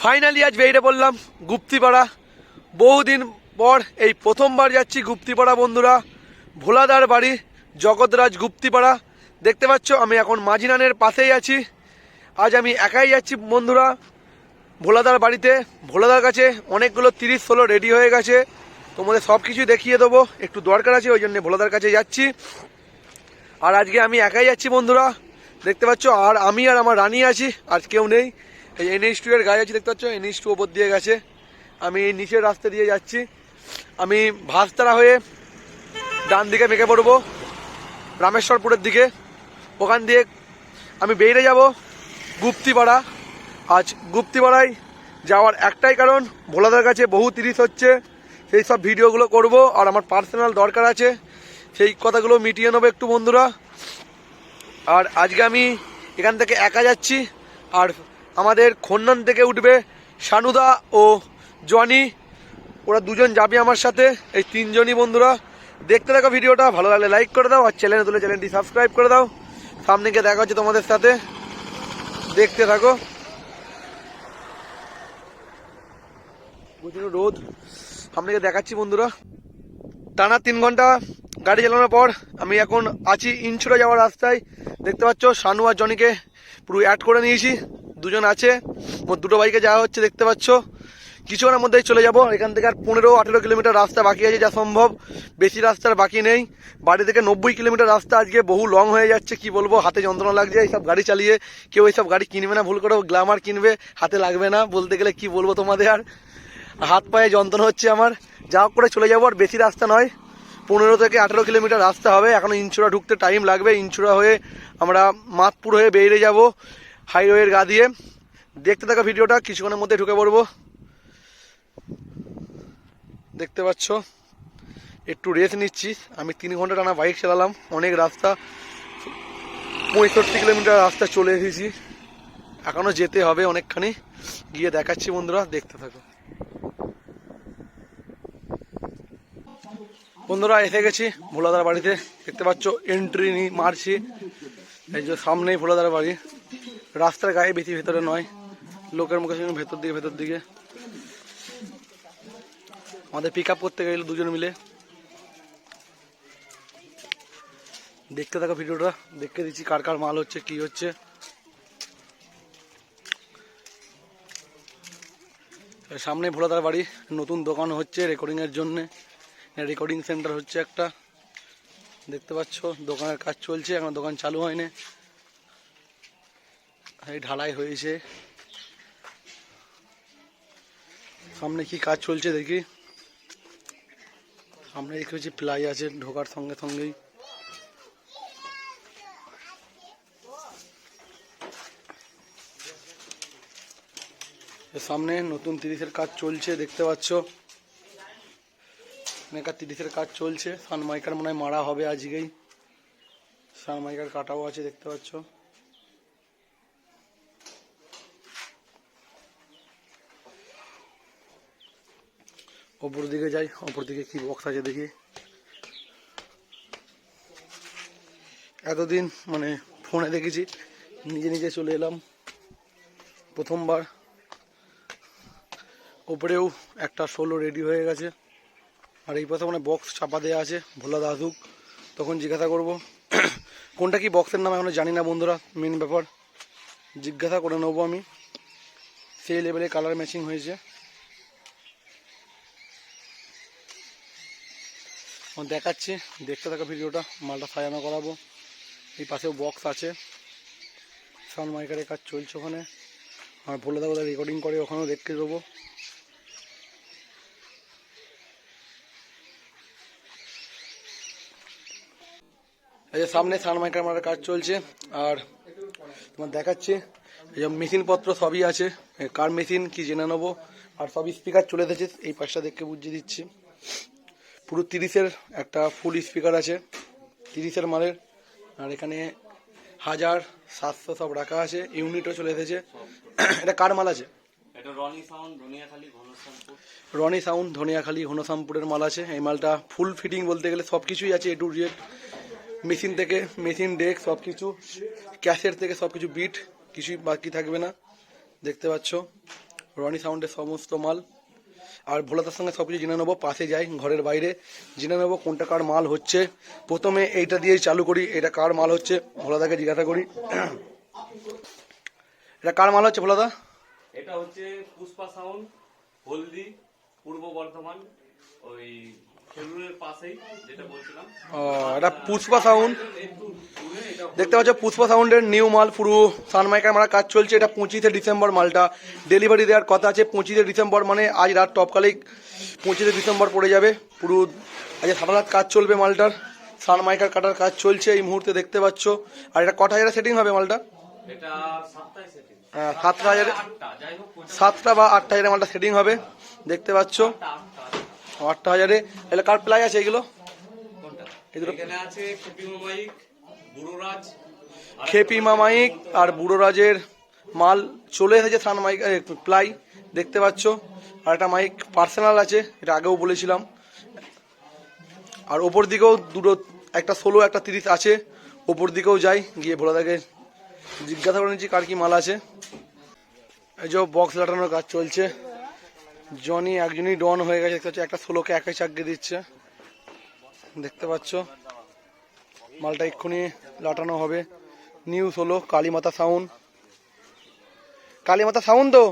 Finally আজ বেরিয়ে পড়লাম গুপ্তিপাড়া। বহুদিন পর এই প্রথমবার যাচ্ছি গুপ্তিপাড়া বন্ধুরা। ভোলাদার বাড়ি, জগৎরাজ গুপ্তিপাড়া। দেখতে পাচ্ছ, আমি এখন মাঝিনানের পাশেই আছি। আজ আমি একাই যাচ্ছি বন্ধুরা ভোলাদার বাড়িতে। ভোলাদার কাছে অনেকগুলো তিরিশ ষোলো রেডি হয়ে গেছে। তোমাদের সব কিছু দেখিয়ে দেবো, একটু দরকার আছে, ওই জন্য ভোলাদার কাছে যাচ্ছি। আর আজকে আমি একাই যাচ্ছি বন্ধুরা। দেখতে পাচ্ছ, আর আমি আর আমার রানী আছি, আর কেউ নেই। এই এনএইচ টু এর গায়ে আছি, দেখতে পাচ্ছ? এনএইচ টু ওপর দিয়ে গেছে। আমি নিচের রাস্তা দিয়ে যাচ্ছি। আমি ভাস্তারা হয়ে ডান দিকে মেকে পড়ব, রামেশ্বরপুরের দিকে। ওখান দিয়ে আমি বেরিয়ে যাব গুপ্তিপাড়া। আজ গুপ্তিপাড়ায় যাওয়ার একটাই কারণ, ভোলাদার কাছে বহু তিরিশ হচ্ছে। সেই সব ভিডিওগুলো করব, আর আমার পার্সোনাল দরকার আছে। সেই কথাগুলো মিটিয়ে নেব একটু বন্ধুরা। আর আজকে আমি এখান থেকে একা যাচ্ছি, আর আমাদের খন্নান থেকে উঠবে সানুদা ও জনি ওরা দুজন যাবে আমার সাথে, এই তিনজনই বন্ধুরা। দেখতে থাকো ভিডিওটা, ভালো লাগলে লাইক করে দাও, আর চ্যানেলে তুলে চ্যানেলটি সাবস্ক্রাইব করে দাও। সামনে গিয়ে দেখা হচ্ছে তোমাদের সাথে। দেখতে থাকো। প্রচুর রোদ? সামনে গিয়ে দেখাচ্ছি বন্ধুরা। টানা তিন ঘণ্টা গাড়ি চালানোর পর আমি এখন আছি ইনছুরা যাওয়ার রাস্তায়। দেখতে পাচ্ছ, সানু আর জনিকে পুরো অ্যাড করে নিয়েছি। দুজন আছে, মোট দুটো বাইকে যাওয়া হচ্ছে, দেখতে পাচ্ছ। কিছুক্ষণের মধ্যেই চলে যাব এখান থেকে আর পনেরো আঠেরো কিলোমিটার রাস্তা বাকি আছে যা সম্ভব। বেশি রাস্তার বাকি নেই। বাড়ি থেকে নব্বই কিলোমিটার রাস্তা আজকে বহু লং হয়ে যাচ্ছে, কি বলব, হাতে যন্ত্রণা লাগছে, এইসব গাড়ি চালিয়ে কেউ এইসব গাড়ি কিনবে না, ভুল করে গ্ল্যামার কিনবে, হাতে লাগবে না, বলতে গেলে কি বলব তোমাদের আর। হাত পায়ে যন্ত্রণা হচ্ছে আমার। যা করে চলে যাব, আর বেশি রাস্তা নয়, পনেরো থেকে আঠেরো কিলোমিটার রাস্তা হবে। এখনও ইনচুরা ঢুকতে টাইম লাগবে ইনচুরা হয়ে আমরা মাতপুর হয়ে বেরিয়ে যাব। হাইওয়ের গা দিয়ে। দেখতে থাকা ভিডিওটা, কিছুক্ষণের মধ্যে ঢুকে পড়ব। দেখতে পাচ্ছ, একটু রেস্ট নিচ্ছি। আমি তিন ঘণ্টা টানা বাইক চালালাম, অনেক রাস্তা। পঁয়ষট্টি কিলোমিটার রাস্তা চলে এসেছি। এখনও যেতে হবে অনেকখানি। গিয়ে দেখাচ্ছি বন্ধুরা, দেখতে থাকো। বন্ধুরা, এসে গেছি ভোলাদার বাড়িতে। দেখতে পাচ্ছ এন্ট্রি নি মারছি। এই যে সামনেই ভোলাদার বাড়ি। রাস্তার গায়ে বেশি ভেতরে নয়। লোকের মুখে শুনে ভেতর দিকে ভেতর দিকে। আমাদের পিক আপ করতে গেল দুজন মিলে। দেখতে থাকো ভিডিওটা। দেখতে দিচ্ছি কার কার মাল হচ্ছে, কি হচ্ছে। সামনে ভোলাদার বাড়ি। নতুন দোকান হচ্ছে রেকর্ডিং এর জন্য। রেকর্ডিং সেন্টার হচ্ছে একটা। দেখতে পাচ্ছ, দোকানের কাজ চলছে, এখন দোকান চালু হয়নি। এই ঢালাই হয়েছে। সামনে কি কাজ চলছে দেখি। দেখতে পাচ্ছি প্লাই আছে ঢোকার সঙ্গে সঙ্গেই। সামনে নতুন তিরিশের কাজ চলছে, দেখতে পাচ্ছ। মেকার তিরিশের কাজ চলছে। সানমাইকার মনে হয় মারা হবে আজকেই। সানমাইকার কাটাও আছে, দেখতে পাচ্ছ। ওপর দিকে যাই ওপর দিকে কি বক্স আছে দেখি। এতদিন মানে ফোনে দেখেছি, নিজে নিজে চলে এলাম। প্রথমবার। ওপরেও একটা ষোলো রেডি হয়ে গেছে। আর এই পাশে মানে বক্স চাপা দেওয়া আছে, ভোলা দাসুক তখন জিজ্ঞাসা করব, কোনটা কি বক্সের নাম এখনও জানি না বন্ধুরা মেন ব্যাপার। জিজ্ঞাসা করে নেব আমি। সেই লেভেলে কালার ম্যাচিং হয়েছে। আমার দেখাচ্ছি, দেখতে থাকা ভিডিওটা, মালটা সাজানো করাবো। এই পাশেও বক্স আছে। সাউন্ড মাইকারের কাজ চলছে ওখানে। আর ভোলে দাদা রেকর্ডিং করে ওখানেও দেখতে দেবো। এই যে সামনে সাউন্ড মাইকার মারার কাজ চলছে। আর তোমার দেখাচ্ছি, এই যে মেশিনপত্র সবই আছে। কার মেশিন, কি জেনে নেব। আর সব স্পিকার চলে এসেছে, এই পাশটা দেখে বুঝিয়ে দিচ্ছি। পুরো তিরিশের একটা ফুল স্পিকার আছে। তিরিশের মালের। আর এখানে হাজার সাতশো সব রাখা আছে। ইউনিটও চলে এসেছে। এটা কার মাল আছে? রনি সাউন্ড ধনিয়াখালী ঘনশ্যামপুরের মাল আছে। এই মালটা ফুল ফিটিং বলতে গেলে সব কিছুই আছে এ টু জেড মেশিন থেকে মেশিন ডেক সব কিছু। ক্যাশের থেকে সব কিছু বিট কিছুই বাকি থাকবে না। দেখতে পাচ্ছ? রনি সাউন্ডের সমস্ত মাল। আর ভোলাদার সঙ্গে সব কিছু জেনে নেব, পাশে যাই, ঘরের বাইরে। জেনে নেব কোনটা কার মাল হচ্ছে। প্রথমে এইটা দিয়েই চালু করি, এটা কার মাল হচ্ছে, ভোলাদাকে জিজ্ঞাসা করি। এটা কার মাল হচ্ছে ভোলাদা? এটা হচ্ছে পুষ্পা সাউন্ড, হলদি, পূর্ব বর্ধমান, ওই ও, এটা পুষ্পা সাউন্ড দেখতে পাচ্ছ পুষ্পা সাউন্ডের নিউ মাল পুরো সানমাইকার মারা কাজ চলছে। এটা পঁচিশে ডিসেম্বর মালটা। ডেলিভারি দেওয়ার কথা আছে পঁচিশে ডিসেম্বর মানে আজ রাত টপকালেই পঁচিশে ডিসেম্বর পড়ে যাবে। পুরো আজ সারা রাত কাজ চলবে মালটার। সানমাইকার কাটার কাজ চলছে এই মুহূর্তে দেখতে পাচ্ছ। আর এটা কটা হাজারে সেটিং হবে মালটা? আহ, সাতটা হাজারে সাতটা বা আটটা হাজারে মালটা সেটিং হবে। দেখতে পাচ্ছ। আটটা হাজারে। এগুলো কার প্লাই আছে এগুলো? খেপি মামাইক আর বুড়ো রাজের মাল। চলে এসেছে সান মাইক প্লাই দেখতে পাচ্ছ। আর একটা মাইক পার্সোনাল আছে এটা আগেও বলেছিলাম। আর ওপর দিকেও দুটো একটা ষোলো একটা তিরিশ আছে। ওপর দিকেও যাই গিয়ে ভোলাদাকে জিজ্ঞাসা করে নিচ্ছি কার কি মাল আছে। এই যে বক্স লাটানোর কাজ চলছে। জনি একজনই ডন হয়ে গেছে, দেখতে পাচ্ছ, একটা সোলোকে একাই চাকিয়ে দিচ্ছে। দেখতে পাচ্ছ, মালটা এক্ষুনি লাটানো হবে। নিউজ হলো কালীমাতা সাউন্ড কালীমাতা সাউন্ড তো?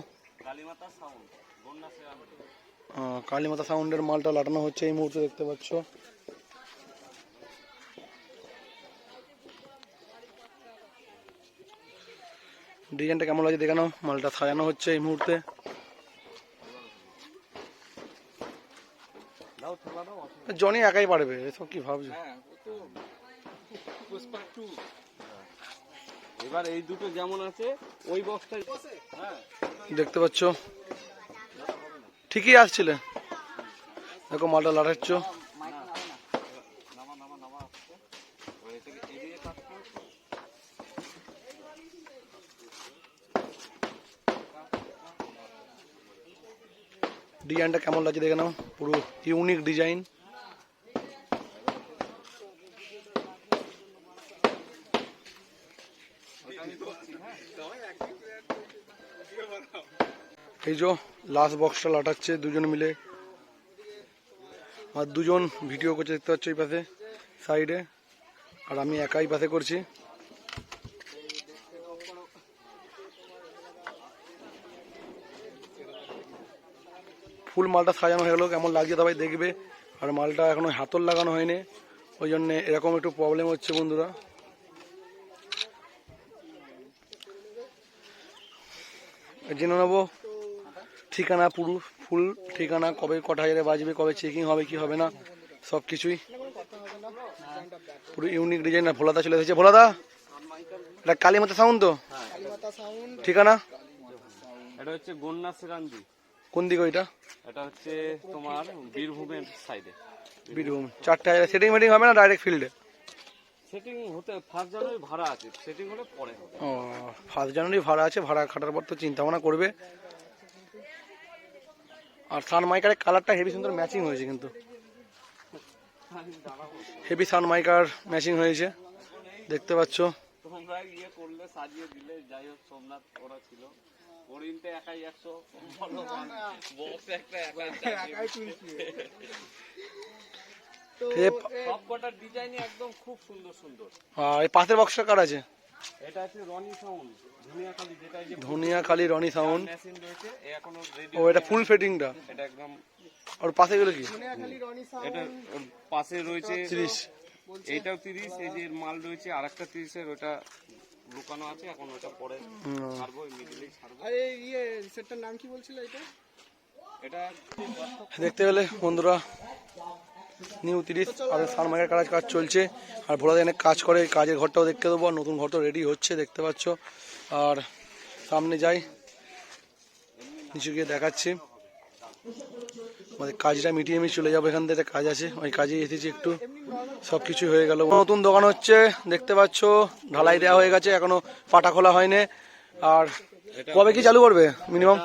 কালীমাতা সাউন্ডের মালটা লাটানো হচ্ছে এই মুহূর্তে, দেখতে পাচ্ছ। ডিজাইনটা কেমন লাগছে দেখানো? মালটা সাজানো হচ্ছে এই মুহূর্তে। জনি একাই পারবে এসব কি ভাবছে? এবার এই দুটো যেমন আছে ওই বক্সটা হ্যাঁ। দেখতে পাচ্ছ? ঠিকই আসছিলে। দেখো মালটা লাটাচ্ছ করছে ডিজাইনটা কেমন লাগছে দেখে নাও। পুরো ইউনিক ডিজাইন এই যে লাস্ট বক্সটা লাটাচ্ছে, দুজন মিলে। আর দুজন ভিডিও করছে, দেখতে পাচ্ছ এই পাশে সাইডে আর আমি একাই পাশে করছি। ফুল মালটা সাজানো হয়ে গেলো, কেমন লাগছে সবাই দেখবে। আর মালটা এখনও হাতল লাগানো হয়নি, ওই জন্য এরকম একটু প্রবলেম হচ্ছে বন্ধুরা। জেনে নেব। ঠিকানা পুরো ফুল ঠিকানা কবে কটা হাজারে বাজবে কবে চেকিং হবে কি হবে না সব কিছুই। পুরো ইউনিক ডিজাইন আর ভোলাদা চলে এসেছে। ভোলাদা এটা কালীমাতা সাউন্ড তো? ঠিকানা? এটা হচ্ছে গন্যা সেরান্দি। কোন দিকে ওইটা? এটা হচ্ছে তোমার বীরভূমের সাইডে বীরভূম। চারটে হাজার সেটিং মেটিং হবে না ডাইরেক্ট ফিল্ডে সেটিং হতে ফার্স্ট জানুয়ারি ভাড়া আছে। সেটিং হলে পরে হবে। ও ফার্স্ট জানুয়ারি ভাড়া আছে ভাড়া খাটার পর তো চিন্তা ভাবনা করবে। আর সান মাইকারের কালারটা হেভি সুন্দর ম্যাচিং হয়েছে কিন্তু। হেভি সান মাইকার ম্যাচিং হয়েছে দেখতে পাচ্ছ। তোমরা ইয়ে করলে সাজিয়ে দিলে যাই হোক সোমনাথ ওরা ছিল। একাই একশো বক্স একটা একদম খুব সুন্দর সুন্দর। আর এই পাশের বক্সটা কার আছে? এটা আছে রনি সাউন্ড। ধনিয়াখালি রনি সাউন্ড। ও এটা ফুল ফিটিংটা এটা একদম আর পাশে গেলো কি? এটা পাশে রয়েছে তিরিশ। এইটাও তিরিশ এই যে মাল রয়েছে আর একটা তিরিশের ওটা লুকানো আছে এখন ওটা পরে ছাড়বো ছাড়বো। আরে ইয়ে সেটটার নাম কি বলছিল এটা? এটা দেখতে পেলে বন্ধুরা নিউ তিরিশ আর সানমাইকের কাজ কাজ চলছে। আর ভোলা অনেক কাজ করে কাজের ঘরটাও দেখতে দেবো আর নতুন ঘরটাও রেডি হচ্ছে দেখতে পাচ্ছ। আর সামনে যাই। নিচু গিয়ে দেখাচ্ছি। আমাদের কাজটা মিটিয়ে আমি চলে যাব, এখান থেকে কাজ আছে। ওই কাজে এসেছি একটু। সব কিছু হয়ে গেল। নতুন দোকান হচ্ছে, দেখতে পাচ্ছ, ঢালাই দেওয়া হয়ে গেছে, এখনও পাটা খোলা হয়নি। আর কবে কি চালু করবে মিনিমাম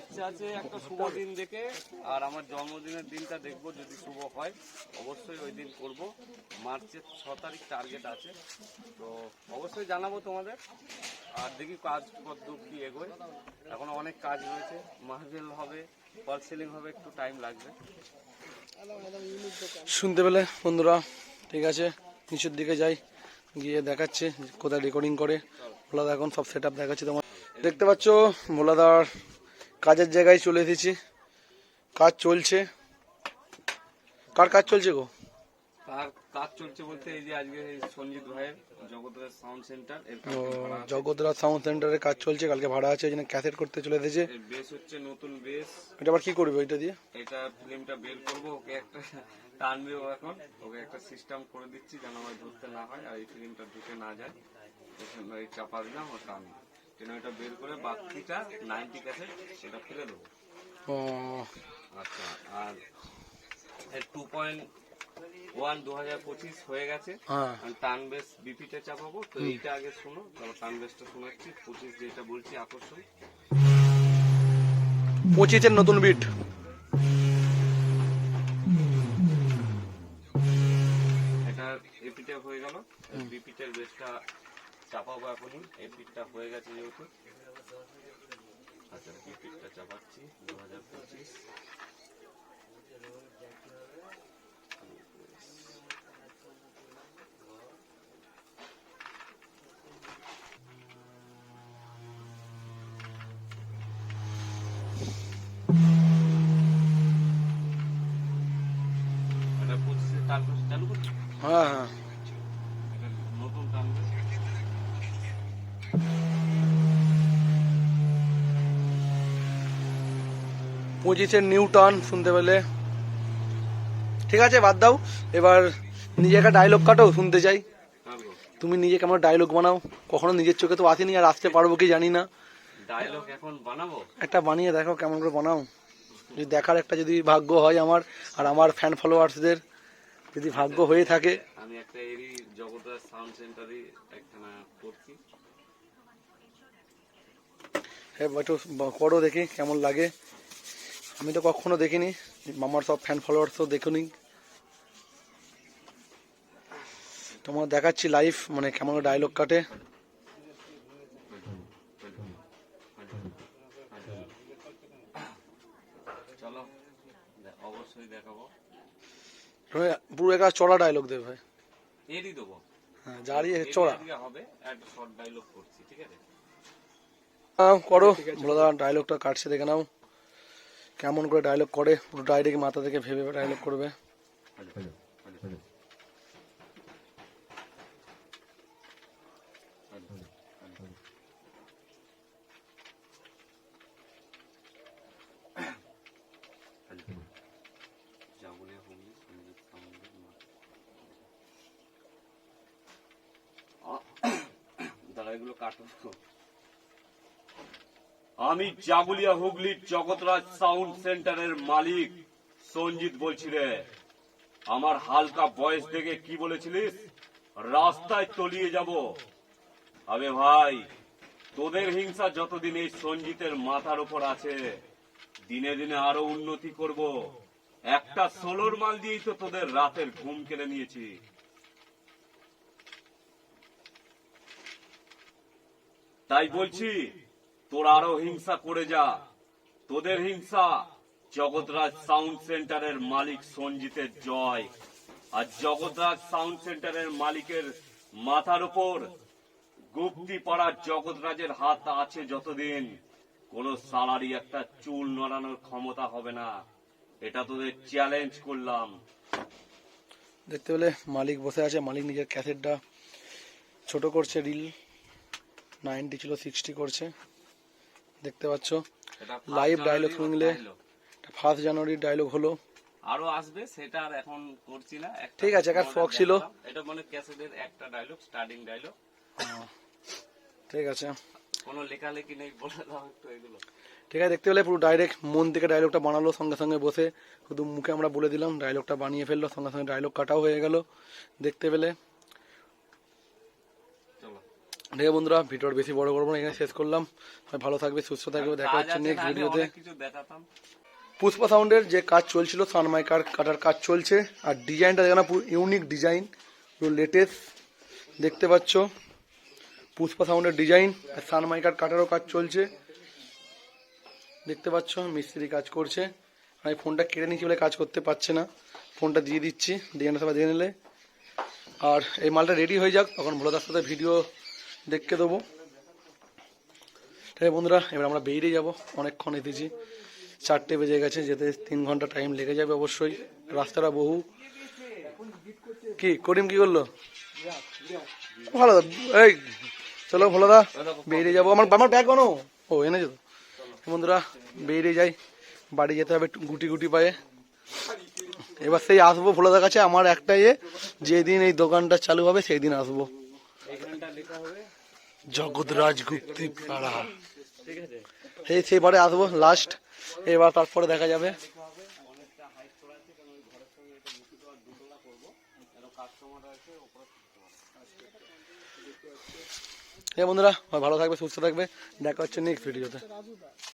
ইচ্ছা আছে একটা শুভ দিন দেখে, আর আমার জন্মদিনের দিনটা দেখব যদি শুভ হয়। অবশ্যই ওই দিন করব। মার্চের ছ তারিখ টার্গেট আছে। তো অবশ্যই জানাব তোমাদের। আর দেখি কাজ কত কি এগোয়। এখনও অনেক কাজ রয়েছে। মার্বেল হবে, ফল সিলিং হবে, একটু টাইম লাগবে। শুনতে পেলে বন্ধুরা, ঠিক আছে? নিচের দিকে যাই, গিয়ে দেখাচ্ছে কোথায় রেকর্ডিং করে। ভোলাদা এখন সব সেট আপ দেখাচ্ছে তোমার। দেখতে পাচ্ছ ভোলাদার কাজের জায়গায় চলে এসেছি। কাজ চলছে। কার কাজ চলছে গো? কাজ চলছে বলতে এই যে আজকে সঞ্জিত ভাইয়ের সাউন্ড সেন্টার সাউন্ড সেন্টারে কাজ চলছে কালকে ভাড়া আছে ওই জন্য ক্যাসেট করতে চলে এসেছে। এর বেস হচ্ছে নতুন বেস এটা আবার কি করবে ওইটা দিয়ে? এটা ফিল্মটা বের করব ওকে একটা টানবে ও এখন। ওকে একটা সিস্টেম করে দিচ্ছি যেন আমার ধরতে না হয় আর এই ফিল্মটা ঢুকে না যায়। এই চাপা দিলাম ও টানবে কেন এটা বের করে বাকিটা নাইনটি কাছে সেটা ফেলে দেবো? ও। আচ্ছা আর এর টু পয়েন্ট ওয়ান দু হাজার পঁচিশ হয়ে গেছে। হ্যাঁ। টান বেস বিপিটা চাপাবো। তো এইটা আগে শোনো তারপর টান বেসটা শোনাচ্ছি। পঁচিশ যেটা বলছি আকর্ষণ। পঁচিশের নতুন বিট চাপাবো এখনই। এপিটটা হয়ে গেছে যেহেতু। আচ্ছা বিপিটটা চাপাচ্ছি। দু হাজার পঁচিশ। করছি? হ্যাঁ হ্যাঁ। পঁচিশের নিউ টার্ন শুনতে পেলে। ঠিক আছে বাদ দাও। এবার নিজে একটা ডায়লগ কাটো শুনতে চাই। তুমি নিজে কেমন ডায়লগ বানাও। কখনো নিজের চোখে তো আসেনি আর আসতে পারব কি জানি না। ডায়লগ এখন বানাবো? একটা বানিয়ে দেখো কেমন করে বানাও। যদি দেখার একটা যদি ভাগ্য হয় আমার আর আমার ফ্যান ফলোয়ার্সদের যদি ভাগ্য হয়ে থাকে। আমি একটা এরই জগতের সাউন্ড সেন্টারে একখানা করছি। হ্যাঁ একটু করো দেখি কেমন লাগে। আমি তো কখনো দেখিনি। আমার সব ফ্যান ফলোয়ার্স তো দেখুনি তোমার দেখাচ্ছি লাইভ মানে কেমন ডায়লগ কাটে। পুরো একটা চড়া ডায়লগ দেবে ভাই। এরই দেবো। হ্যাঁ যারই চড়া। হবে একটা শর্ট ডায়লগ করছি ঠিক আছে? করো। ডায়লগটা কাটছে দেখে নাও। কেমন করে ডায়লগ করে পুরো ডাইরেক্ট মাথা থেকে ভেবে ডায়লগ করবে। হুগলি সঞ্জিত সামন্তের মা। আ- দাঁড়া এগুলো কাটো আমি জাগুলিয়া হুগলির জগৎরাজ সাউন্ড সেন্টারের মালিক সঞ্জিত বলছি রে। আমার হালকা বয়স দেখে কি বলেছিলিস? রাস্তায় তলিয়ে যাব। আবে ভাই, তোদের হিংসা যতদিন এই সঞ্জিতের মাথার উপর আছে, দিনে দিনে আরও উন্নতি করব। একটা সোলোর মাল দিয়েই তো তোদের রাতের ঘুম কেড়ে নিয়েছি। তাই বলছি তোরা আরও হিংসা করে যা। তোদের হিংসা। জগৎরাজ সাউন্ড সেন্টারের মালিক সঞ্জিতের জয়। আর জগৎরাজ সাউন্ড সেন্টারের মালিকের মাথার উপর গুপ্তি পাড়ার জগৎরাজের হাত আছে যতদিন। কোন সালারি একটা চুল নড়ানোর ক্ষমতা হবে না। এটা তোদের চ্যালেঞ্জ করলাম। দেখতে পেলে মালিক বসে আছে, মালিক নিজের ক্যাসেটটা ছোট করছে রিল নাইনটি ছিল সিক্সটি করছে। দেখতে পাচ্ছ। Live first শুনলে? ফার্স্ট জানুয়ারির ডায়লগ হলো। আরও আসবে সেটা আর এখন করছি না। ঠিক আছে, একটা শখ ছিল। এটা মানে ক্যাসেটের একটা ডায়লগ স্টার্টিং ডায়লগ ঠিক আছে। কোনো লেখালেখি নেই বলে দাও একটু এগুলো। ঠিক আছে দেখতে পেলে পুরো ডাইরেক্ট মন থেকে ডায়লগটা বানালো সঙ্গে সঙ্গে বসে শুধু মুখে আমরা বলে দিলাম ডায়লগটা বানিয়ে ফেলল সঙ্গে সঙ্গে ডায়লগ কাটাও হয়ে গেল। দেখতে পেলে। ঠিক আছে বন্ধুরা ভিডিওর বেশি বড় করব না এখানে শেষ করলাম। ভালো থাকবে সুস্থ থাকবে দেখা হচ্ছে নেক্সট ভিডিওতে পুষ্পা সাউন্ডের যে কাজ চলছিল সানমাইকার কাটার কাজ চলছে। আর ডিজাইনটা দেখো না পুরো ইউনিক ডিজাইন পুরো লেটেস্ট দেখতে পাচ্ছ। পুষ্পা সাউন্ডের ডিজাইন আর সানমাইকার কাটারও কাজ চলছে। দেখতে পাচ্ছ মিস্ত্রি কাজ করছে। আমি ফোনটা কেটে নিচ্ছি বলে কাজ করতে পারছে না। ফোনটা দিয়ে দিচ্ছি ডিজাইনটা সবাই দিয়ে নিলে। আর এই মালটা রেডি হয়ে যাক তখন ভোলাদার সাথে ভিডিও দেখতে দেবো। তাই বন্ধুরা, এবার আমরা বেরিয়ে যাব। অনেকক্ষণ এসেছি। চারটে বেজে গেছে, যেতে তিন ঘণ্টা টাইম লেগে যাবে অবশ্যই। রাস্তাটা বহু। কি, করিম কি করল? ভালো, এই, চলো ভালো ভোলাদা, বেরিয়ে যাব। আমার আমার ব্যাগ কোনো ও এনেছো তো বন্ধুরা, বেরিয়ে যাই। বাড়ি যেতে হবে গুটি গুটি পায়ে। এবার সেই আসব ভোলাদার কাছে। আমার একটাই যেদিন এই দোকানটা চালু হবে সেই দিন আসব। জগৎরাজ গুপ্তি পাড়া। এই সেবারে আসব লাস্ট এবার তারপরে দেখা যাবে। এই বন্ধুরা ভালো থাকবে সুস্থ থাকবে। দেখা হচ্ছে নেক্সট ভিডিওতে